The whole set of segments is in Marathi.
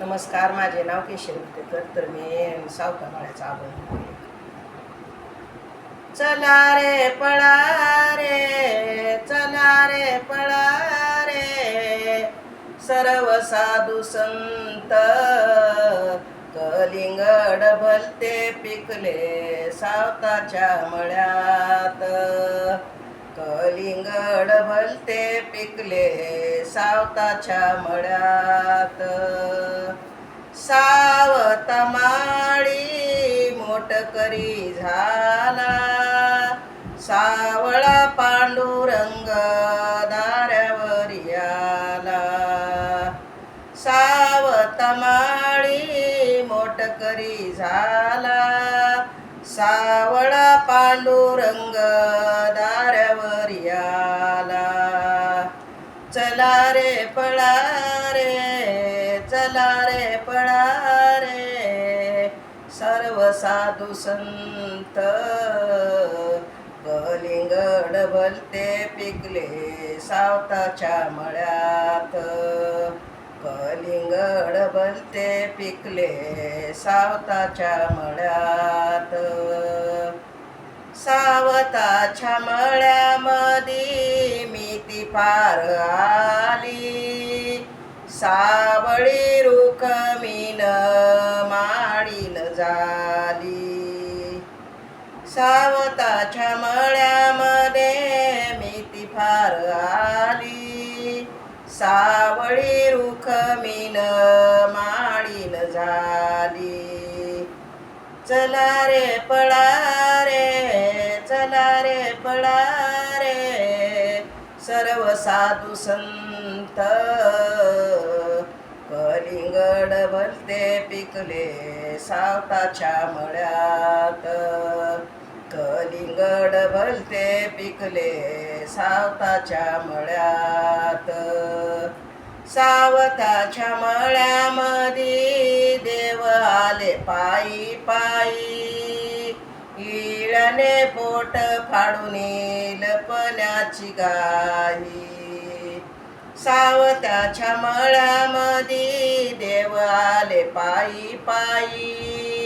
नमस्कार माझे नाव केशरी विटेकर तर मी सावतामाळ्याचा आभार चला रे पळा रे चला रे पळा रे. सर्व साधू संत कलिंगड भलते पिकले सावताच्या मळ्यात. कलिंगड भलते पिकले सावताच्या मळ्यात. सावळा पांडुरंग दाऱ्यावर याला मोटकरी झाला. सावळा पांडुरंग दाऱ्यावर आला चला रे पळा रे चला रे पळा रे. सर्व साधू संत डबलते पिकले सावताच्या मळ्यात. कलिंगड भलते पिकले सावताच्या मळ्यात. सावताच्या मळ्यामध्ये मी ती पार आली. सावळी रुख मीन माळीन झाली. सावताच्या मळ्यामध्ये पार आली. सावळी रुख मीन माळीन झाली. चला रे पळा रे चला रे पळा रे. सर्व साधू संत कलिंगड भलते पिकले सावताच्या मळ्यात. कलिंगड भलते पिकले सावताच्या मळ्यात. सावताच्या मळ्यामध्ये देव आले पायी पायी. इळने पोट फाडून लपण्याची गाई सावताच्या मळ्यामध्ये देव आले पायी पायी.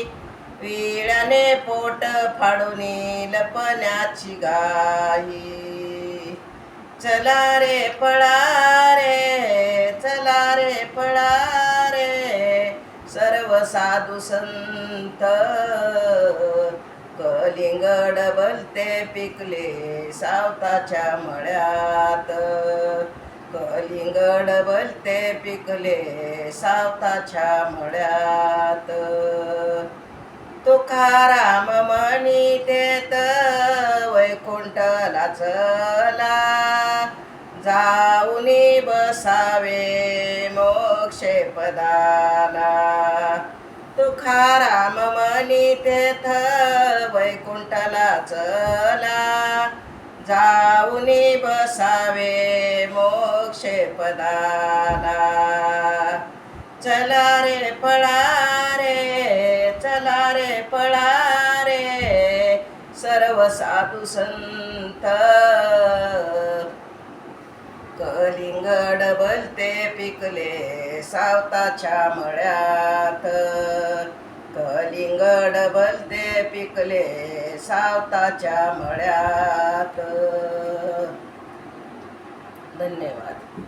पिळ्याने पोट फाडून लपण्याची गाई चला रे पळा रे चला रे पळा रे सर्व साधू संत. कलिंगड भलते पिकले सावताच्या मळ्यात. कलिंगड भलते पिकले सावताच्या मळ्यात. तुकाराम म्हणी तेत वैकुंठला चला जाऊनी बसावे मोक्षे पदाला. तुकाराम म्हणी तेथ वैकुंठला चला जाऊनी बसावे मोक्षे पदाला. चला रे पळा सर्व साधू संत कलिंगड बलते पिकले सावताच्या मळ्यात. कलिंगड बलते पिकले सावताच्या मळ्यात. धन्यवाद.